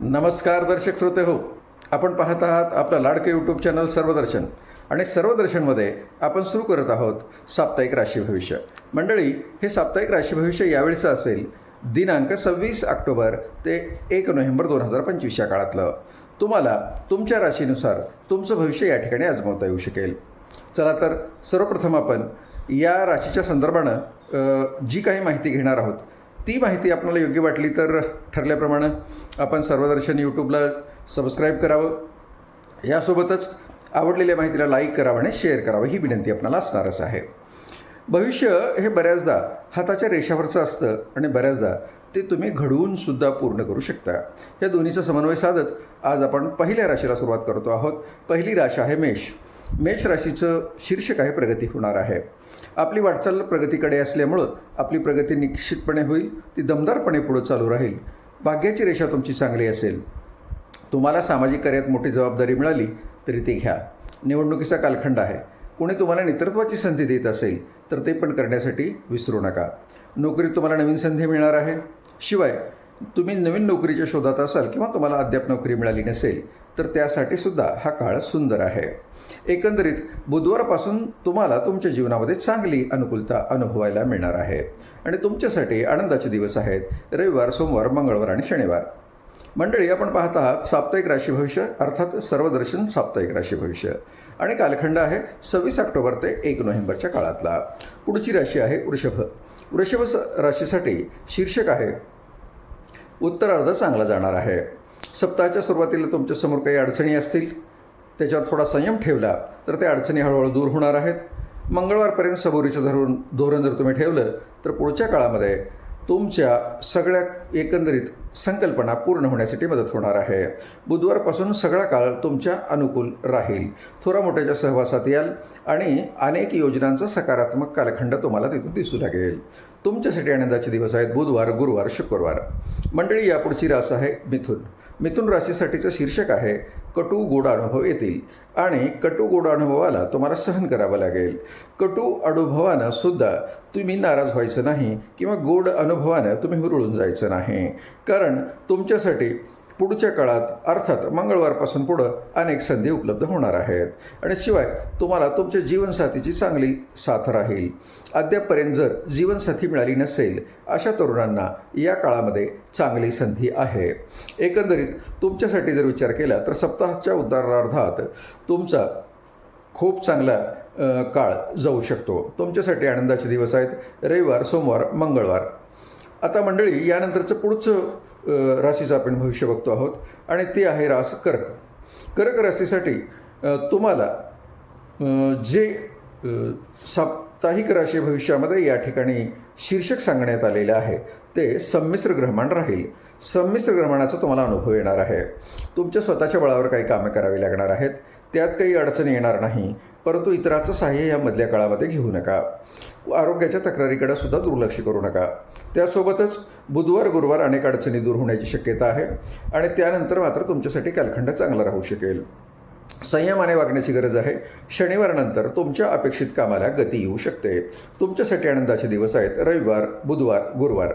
नमस्कार दर्शक श्रोते हो. आपण पाहत आहात आपलं लाडके यूट्यूब चॅनल सर्वदर्शन. आणि सर्वदर्शनमध्ये आपण सुरू करत आहोत साप्ताहिक राशी भविष्य. मंडळी हे साप्ताहिक राशी भविष्य यावेळीचं असेल दिनांक सव्वीस ऑक्टोबर ते एक नोव्हेंबर दोन हजार पंचवीस या काळातलं. तुम्हाला तुमच्या राशीनुसार तुमचं भविष्य या ठिकाणी आजमावता येऊ शकेल. चला तर सर्वप्रथम आपण या राशीच्या संदर्भानं जी काही माहिती घेणार आहोत ती माहिती आपल्याला योग्य वाटली तर ठरल्याप्रमाणे आपण सर्वदर्शन यूट्यूबला सबस्क्राईब करावं. यासोबतच आवडलेल्या माहितीला लाईक करावं आणि शेअर करावं ही विनंती आपल्याला असणारच आहे. भविष्य हे बऱ्याचदा हाताच्या रेषावरचं असतं आणि बऱ्याचदा ते तुम्ही घडवून सुद्धा पूर्ण करू शकता. या दोन्हीचा समन्वय साधत आज आपण पहिल्या राशीला सुरुवात करतो आहोत. पहिली राशी आहे मेष. मेष राशीचं शीर्षक आहे प्रगती होणार आहे. आपली वाटचाल प्रगतीकडे असल्यामुळं आपली प्रगती निश्चितपणे होईल ती दमदारपणे पुढं चालू राहील. भाग्याची रेषा तुमची चांगली असेल. तुम्हाला सामाजिक कार्यात मोठी जबाबदारी मिळाली तरी ती घ्या. निवडणुकीचा कालखंड आहे. कोणी तुम्हाला नेतृत्वाची संधी देत असेल तर ते पण करण्यासाठी विसरू नका. नोकरीत तुम्हाला नवीन संधी मिळणार आहे. शिवाय तुम्ही नवीन नोकरीच्या शोधात असाल किंवा तुम्हाला अद्याप नोकरी मिळाली नसेल तर त्यासाठी सुद्धा हा काळ सुंदर आहे. एकंदरीत बुधवारपासून तुम्हाला तुमच्या जीवनामध्ये चांगली अनुकूलता अनुभवायला मिळणार आहे. आणि तुमच्यासाठी आनंदाचे दिवस आहेत. रविवार सोमवार मंगळवार आणि शनिवार. मंडळी आपण पाहत आहात साप्ताहिक राशी भविष्य अर्थात सर्वदर्शन साप्ताहिक राशी भविष्य. आणि कालखंड आहे सव्वीस ऑक्टोबर ते एक नोव्हेंबरच्या काळातला. पुढची राशी आहे वृषभ. वृषभ स- राशीसाठी शीर्षक आहे उत्तरार्ध चांगला जाणार आहे. सप्ताहाच्या सुरुवातीला तुमच्यासमोर काही अडचणी असतील त्याच्यावर थोडा संयम ठेवला तर त्या अडचणी हळूहळू दूर होणार आहेत. मंगळवारपर्यंत सबुरीचं धरून धोरण जर तुम्ही ठेवलं तर पुढच्या काळामध्ये तुमच्या सगळ्या एकंदरीत संकल्पना पूर्ण होण्यासाठी मदत होणार आहे. बुधवारपासून सगळा काळ तुमच्या अनुकूल राहील. थोरा मोठ्याच्या सहवासात याल आणि अनेक योजनांचा सकारात्मक कालखंड तुम्हाला तिथं दिसू लागेल. तुमच्यासाठी आनंदाचे दिवस आहेत बुधवार गुरुवार शुक्रवार. मंडळी यापुढची रास आहे मिथुन. मिथुन राशीसाठीचं शीर्षक आहे कटू गोड अनुभव येतील. आणि कटू गोड अनुभवाला तुम्हाला सहन करावं लागेल. कटू अनुभवानं सुद्धा तुम्ही नाराज व्हायचं नाही किंवा गोड अनुभवानं तुम्ही हुरळून जायचं नाही. कारण कारण तुमच्यासाठी पुढच्या काळात अर्थात मंगळवारपासून पुढं अनेक संधी उपलब्ध होणार आहेत. आणि शिवाय तुम्हाला तुमच्या जीवनसाथीची चांगली साथ राहील. अद्यापपर्यंत जर जीवनसाथी मिळाली नसेल अशा तरुणांना या काळामध्ये चांगली संधी आहे. एकंदरीत तुमच्यासाठी जर विचार केला तर सप्ताहाच्या उत्तरार्धात तुमचा खूप चांगला काळ जाऊ शकतो. तुमच्यासाठी आनंदाचे दिवस आहेत. रविवार सोमवार मंगळवार. आता मंडळी यानंतरचं पुढचं राशीचं आपण भविष्य बघतो आहोत. आणि ते आहे रास कर्क. कर्क राशीसाठी तुम्हाला जे साप्ताहिक राशी भविष्यामध्ये या ठिकाणी शीर्षक सांगण्यात आलेलं आहे ते संमिश्र ग्रहमाण राहील. संमिश्र ग्रहमाणाचा तुम्हाला अनुभव येणार आहे. तुमच्या स्वतःच्या बळावर काही कामे करावी लागणार आहेत. त्यात काही अडचणी येणार नाही. परंतु इतराचं सहाय्य या मधल्या काळामध्ये घेऊ नका. आरोग्याच्या तक्रारीकडे सुद्धा दुर्लक्ष करू नका. त्यासोबतच बुधवार गुरुवार अनेक अडचणी दूर होण्याची शक्यता आहे आणि त्यानंतर मात्र तुमच्यासाठी कालखंड चांगला राहू शकेल. संयमाने वागण्याची गरज आहे. शनिवारनंतर तुमच्या अपेक्षित कामाला गती येऊ शकते. तुमच्यासाठी आनंदाचे दिवस आहेत. रविवार बुधवार गुरुवार.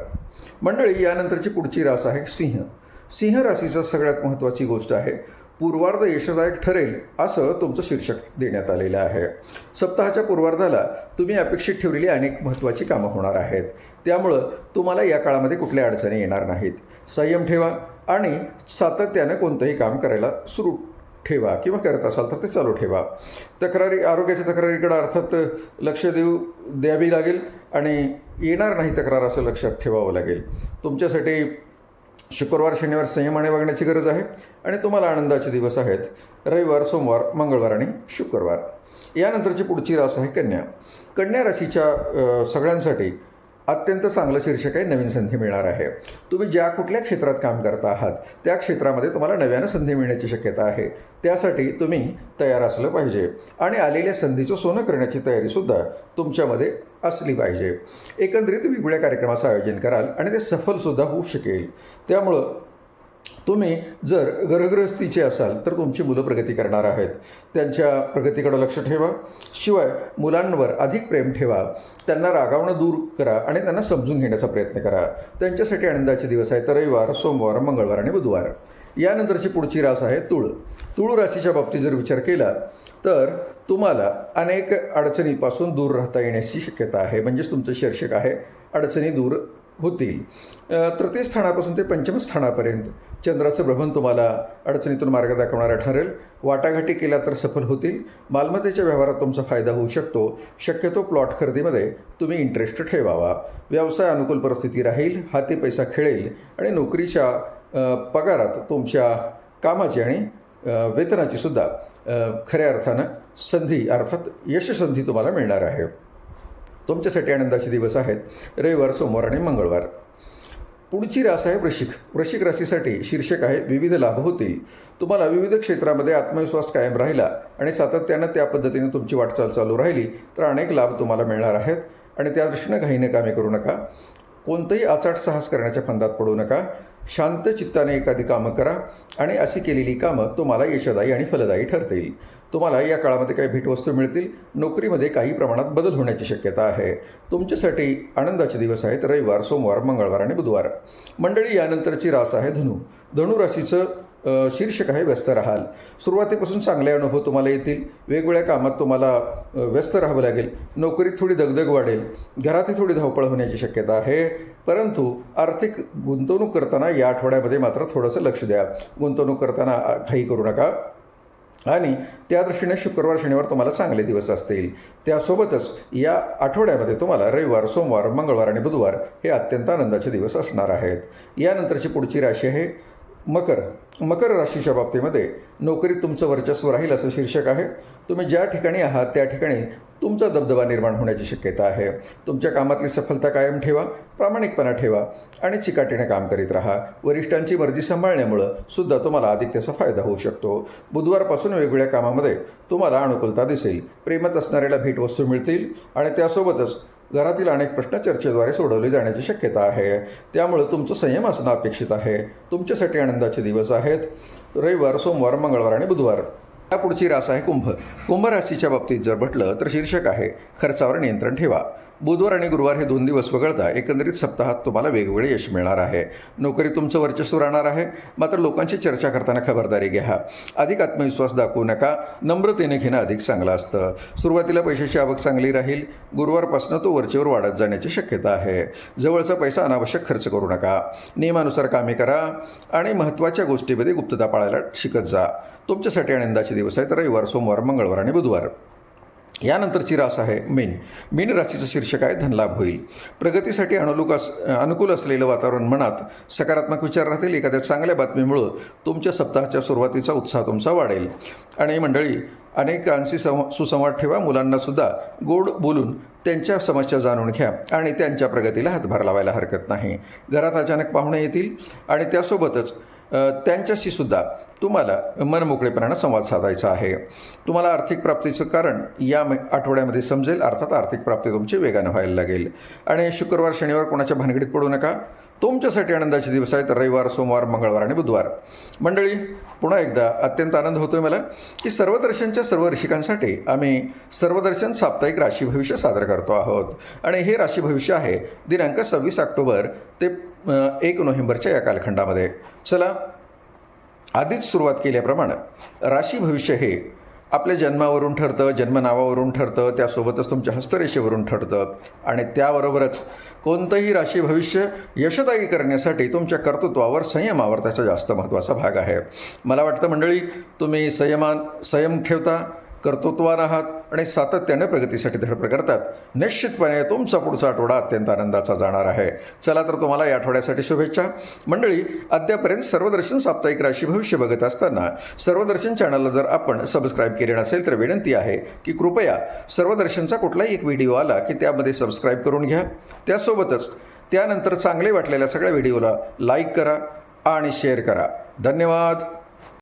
मंडळी यानंतरची पुढची रास आहे सिंह. सिंह राशीचा सगळ्यात महत्त्वाची गोष्ट आहे. पूर्वार्ध यशदायक ठरेल असं तुमचं शीर्षक देण्यात आलेलं आहे. सप्ताहाच्या पूर्वार्धाला तुम्ही अपेक्षित ठेवलेली अनेक महत्त्वाची कामं होणार आहेत. त्यामुळं तुम्हाला या काळामध्ये कुठल्या अडचणी येणार नाहीत. संयम ठेवा आणि सातत्यानं कोणतंही काम करायला सुरू ठेवा किंवा करत असाल तर ते चालू ठेवा. तक्रारी आरोग्याच्या तक्रारीकडे अर्थात लक्ष देऊ द्यावी लागेल आणि येणार नाही तक्रार असं लक्षात ठेवावं लागेल. तुमच्यासाठी शुक्रवार शनिवार संयमाने वागण्याची गरज आहे आणि तुम्हाला आनंदाचे दिवस आहेत. रविवार सोमवार मंगळवार आणि शुक्रवार. यानंतरची पुढची रास आहे कन्या. कन्या राशीच्या सगळ्यांसाठी अत्यंत चांगलं शीर्षक आहे नवीन संधी मिळणार आहे. तुम्ही ज्या कुठल्या क्षेत्रात काम करता आहात त्या क्षेत्रामध्ये तुम्हाला नव्यानं संधी मिळण्याची शक्यता आहे. त्यासाठी तुम्ही तयार असलं पाहिजे. आणि आलेल्या संधीचं सोनं करण्याची तयारीसुद्धा तुमच्यामध्ये असली पाहिजे. एकंदरीत वेगवेगळ्या कार्यक्रमाचं आयोजन कराल आणि ते सफलसुद्धा होऊ शकेल. त्यामुळं तुम्ही जर गर्भगृहस्थीचे असाल तर तुमची मुलं प्रगती करणार आहेत. त्यांच्या प्रगतीकडे लक्ष ठेवा. शिवाय मुलांवर अधिक प्रेम ठेवा. त्यांना रागावणं दूर करा आणि त्यांना समजून घेण्याचा प्रयत्न करा. त्यांच्यासाठी आनंदाचे दिवस आहेत. रविवार सोमवार मंगळवार आणि बुधवार. यानंतरची पुढची रास आहे तुळ. तुळ राशीच्या बाबतीत जर विचार केला तर तुम्हाला अनेक अडचणीपासून दूर राहता येण्याची शक्यता आहे. म्हणजेच तुमचं शीर्षक आहे अडचणी दूर होतील. तृतीय स्थानापासून ते पंचम स्थानापर्यंत. चंद्राचं भ्रमण तुम्हाला अडचणीतून मार्ग दाखवणारा ठरेल. वाटाघाटी केल्या तर सफल होतील. मालमत्तेच्या व्यवहारात तुमचा फायदा होऊ शकतो. शक्यतो प्लॉट खरेदीमध्ये तुम्ही इंटरेस्ट ठेवावा. व्यवसाय अनुकूल परिस्थिती राहील हाती पैसा खेळेल आणि नोकरीच्या पगारात तुमच्या कामाची आणि वेतनाची सुद्धा खऱ्या अर्थानं संधी अर्थात यशसंधी तुम्हाला मिळणार आहे. तुमच्यासाठी आनंदाचे दिवस आहेत. रविवार सोमवार आणि मंगळवार. पुढची रास आहे वृश्चिक. वृश्चिक राशीसाठी शीर्षक आहे विविध लाभ होतील. तुम्हाला विविध क्षेत्रामध्ये आत्मविश्वास कायम राहिला आणि सातत्यानं त्या पद्धतीने तुमची वाटचाल चालू राहिली तर अनेक लाभ तुम्हाला मिळणार आहेत. आणि त्या दृष्टीनं घाईने कामे करू नका. कोणतंही आचाट साहस करण्याच्या फंदात पडू नका. शांत चित्ताने एखादी कामं करा आणि अशी केलेली कामं तुम्हाला यशदायी आणि फलदायी ठरतील. तुम्हाला या काळामध्ये काही भेटवस्तू मिळतील. नोकरीमध्ये काही प्रमाणात बदल होण्याची शक्यता आहे. तुमच्यासाठी आनंदाचे दिवस आहेत. रविवार सोमवार मंगळवार आणि बुधवार. मंडळी यानंतरची रास आहे धनु. धनु राशीचं शीर्षक आहे व्यस्त राहाल. सुरुवातीपासून चांगले अनुभव तुम्हाला येतील. वेगवेगळ्या कामात तुम्हाला व्यस्त राहावं लागेल. नोकरीत थोडी दगदग वाढेल. घरातही थोडी धावपळ होण्याची शक्यता आहे. परंतु आर्थिक गुंतवणूक करताना या आठवड्यामध्ये मात्र थोडंसं लक्ष द्या. गुंतवणूक करताना घाई करू नका. आणि त्या दृष्टीने शुक्रवार शनिवार तुम्हाला चांगले दिवस असतील. त्यासोबतच या आठवड्यामध्ये तुम्हाला रविवार सोमवार मंगळवार आणि बुधवार हे अत्यंत आनंदाचे दिवस असणार आहेत. यानंतरची पुढची राशी आहे मकर मकर राशीच्या बाबतीमध्ये नोकरीत तुमचं वर्चस्व राहील असं शीर्षक आहे. तुम्ही ज्या ठिकाणी आहात त्या ठिकाणी तुमचा दबदबा निर्माण होण्याची शक्यता आहे. तुमच्या कामातली सफलता कायम ठेवा प्रामाणिकपणा ठेवा आणि चिकाटीने काम करीत राहा. वरिष्ठांची मर्जी सांभाळण्यामुळं सुद्धा तुम्हाला आदित्यचा फायदा होऊ शकतो. बुधवारपासून वेगवेगळ्या कामामध्ये तुम्हाला अनुकूलता दिसेल. प्रेमात असणाऱ्याला भेटवस्तू मिळतील आणि त्यासोबतच घरातील अनेक प्रश्न चर्चेद्वारे सोडवले जाण्याची शक्यता आहे. त्यामुळे तुमचं संयम असणं अपेक्षित आहे. तुमच्यासाठी आनंदाचे दिवस आहेत. रविवार सोमवार मंगळवार आणि बुधवार. या पुढची रास आहे कुंभ. कुंभ राशीच्या बाबतीत जर म्हटलं तर शीर्षक आहे खर्चावर नियंत्रण ठेवा. बुधवार आणि गुरुवार हे दोन दिवस वगळता एकंदरीत सप्ताहात तुम्हाला वेगवेगळे यश मिळणार आहे. नोकरी तुमचं वर्चस्व राहणार आहे. मात्र लोकांची चर्चा करताना खबरदारी घ्या. अधिक आत्मविश्वास दाखवू नका. नम्रतेने घेणं अधिक चांगलं असतं. सुरुवातीला पैशाची आवक चांगली राहील. गुरुवारपासून तो वरचेवर वाढत जाण्याची शक्यता आहे. जवळचा पैसा अनावश्यक खर्च करू नका. नियमानुसार कामे करा आणि महत्त्वाच्या गोष्टीमध्ये गुप्तता पाळायला शिकत जा. तुमच्यासाठी आनंदाचे दिवस आहेत. रविवार सोमवार मंगळवार आणि बुधवार. यानंतरची रास आहे मीन. मीन राशीचं शीर्षक आहे धनलाभ होईल. प्रगतीसाठी अनुलूक अस अनुकूल असलेलं वातावरण मनात सकारात्मक विचार राहतील. एखाद्या चांगल्या बातमीमुळं तुमच्या सप्ताहाच्या सुरुवातीचा उत्साह तुमचा वाढेल. आणि मंडळी अनेकांशी सं सुसंवाद ठेवा. मुलांनासुद्धा गोड बोलून त्यांच्या समस्या जाणून घ्या आणि त्यांच्या प्रगतीला हातभार लावायला हरकत नाही. घरात अचानक पाहुणे येतील आणि त्यासोबतच त्यांच्याशी सुद्धा तुम्हाला मनमोकळेपणानं संवाद साधायचा आहे. तुम्हाला आर्थिक प्राप्तीचं कारण या आठवड्यामध्ये समजेल अर्थात आर्थिक प्राप्ती तुमची वेगानं व्हायला लागेल. आणि शुक्रवार शनिवार कोणाच्या भानगडीत पडू नका. तुमच्यासाठी आनंदाचे दिवस आहेत. रविवार सोमवार मंगळवार आणि बुधवार. मंडळी पुन्हा एकदा अत्यंत आनंद होतोय मला की सर्वदर्शनच्या सर्व रसिकांसाठी आम्ही सर्वदर्शन साप्ताहिक राशी भविष्य सादर करतो आहोत. आणि हे राशी भविष्य आहे दिनांक सव्वीस ऑक्टोबर ते एक नोव्हेंबरच्या या कालखंडामध्ये. चला आधीच सुरुवात केल्याप्रमाणे राशी भविष्य हे आपल्या जन्मावरून ठरतं जन्मनावावरून ठरतं त्यासोबतच तुमच्या हस्तरेषेवरून ठरतं. आणि त्याबरोबरच कोणतंही राशी भविष्य यशदायी करण्यासाठी तुमच्या कर्तृत्वावर संयमावर त्याचा जास्त महत्त्वाचा भाग आहे. मला वाटतं मंडळी तुम्ही संयमान संयम ठेवता कर्तृत्वान आहात आणि सातत्याने प्रगतीसाठी धडपड करतात. निश्चितपणे तुमचा पुढचा आठवडा अत्यंत आनंदाचा जाणार आहे. चला तर तुम्हाला या आठवड्यासाठी शुभेच्छा. मंडळी अद्यापर्यंत सर्वदर्शन साप्ताहिक राशी भविष्य बघत असताना सर्वदर्शन चॅनलला जर आपण सबस्क्राईब केले नसेल तर विनंती आहे की कृपया सर्वदर्शनचा कुठलाही एक व्हिडिओ आला की त्यामध्ये सबस्क्राईब करून घ्या. त्यासोबतच त्यानंतर चांगले वाटलेल्या सगळ्या व्हिडिओला लाईक करा आणि शेअर करा. धन्यवाद.